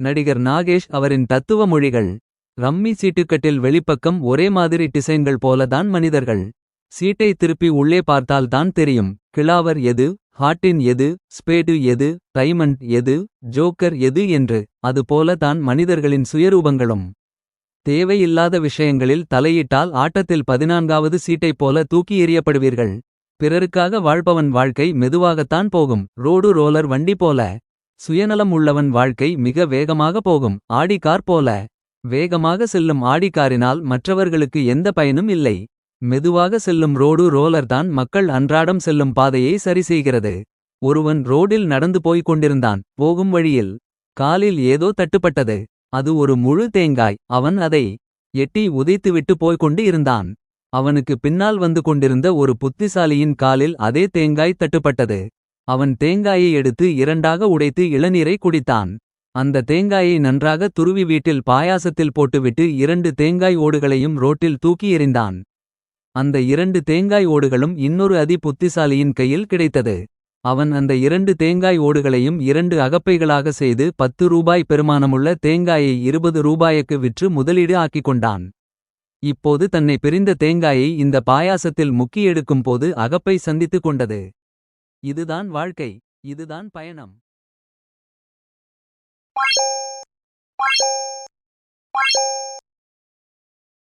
நடிகர் நாகேஷ் அவரின் தத்துவ மொழிகள் ரம்மி சீட்டுக்கட்டில் வெளிப்பக்கம் ஒரே மாதிரி டிசைன்கள் போல தான் மனிதர்கள். சீட்டை திருப்பி உள்ளே பார்த்தால் தான் தெரியும் கிளாவர் எது ஹாட்டின் எது ஸ்பேடு எது டைமண்ட் எது ஜோக்கர் எது என்று அதுபோல தான் மனிதர்களின் சுயரூபங்களும். தேவையில்லாத விஷயங்களில் தலையிட்டால் ஆட்டத்தில் பதினான்காவது சீட்டைப் போல தூக்கி எறியப்படுவீர்கள். பிறருக்காக வாழ்பவன் வாழ்க்கை மெதுவாகத்தான் போகும் ரோடு ரோலர் வண்டி போல. சுயநலம் உள்ளவன் வாழ்க்கை மிக வேகமாக போகும். ஆடி கார் போல. வேகமாக செல்லும் ஆடி காரினால் மற்றவர்களுக்கு எந்த பயனும் இல்லை. மெதுவாக செல்லும் ரோடு ரோலர் தான் மக்கள் அன்றாடம் செல்லும் பாதையை சரிசெய்கிறது ஒருவன் ரோடில் நடந்து போய்க் கொண்டிருந்தான். போகும் வழியில். காலில் ஏதோ தட்டுப்பட்டது. அது ஒரு முழு தேங்காய். அவன் அதை எட்டி உதைத்துவிட்டு போய்க் கொண்டு இருந்தான். அவனுக்கு பின்னால் வந்து கொண்டிருந்த ஒரு புத்திசாலியின் காலில் அதே தேங்காய் தட்டுப்பட்டது. அவன் தேங்காயை எடுத்து இரண்டாக உடைத்து இளநீரை குடித்தான். அந்த தேங்காயை நன்றாக துருவி வீட்டில் பாயாசத்தில் போட்டுவிட்டு இரண்டு தேங்காய் ஓடுகளையும் ரோட்டில் தூக்கி எறிந்தான். அந்த இரண்டு தேங்காய் ஓடுகளும் இன்னொரு அதி புத்திசாலியின் கையில் கிடைத்தது. அவன் அந்த இரண்டு தேங்காய் ஓடுகளையும் இரண்டு அகப்பைகளாக செய்து பத்து ரூபாய் பெருமானமுள்ள தேங்காயை இருபது ரூபாய்க்கு விற்று முதலீடு ஆக்கிக் கொண்டான். இப்போது தன்னை பிரிந்த தேங்காயை இந்த பாயாசத்தில் முக்கி எடுக்கும் போது அகப்பை சந்தித்துக் கொண்டது. இதுதான் வாழ்க்கை இதுதான் பயணம்.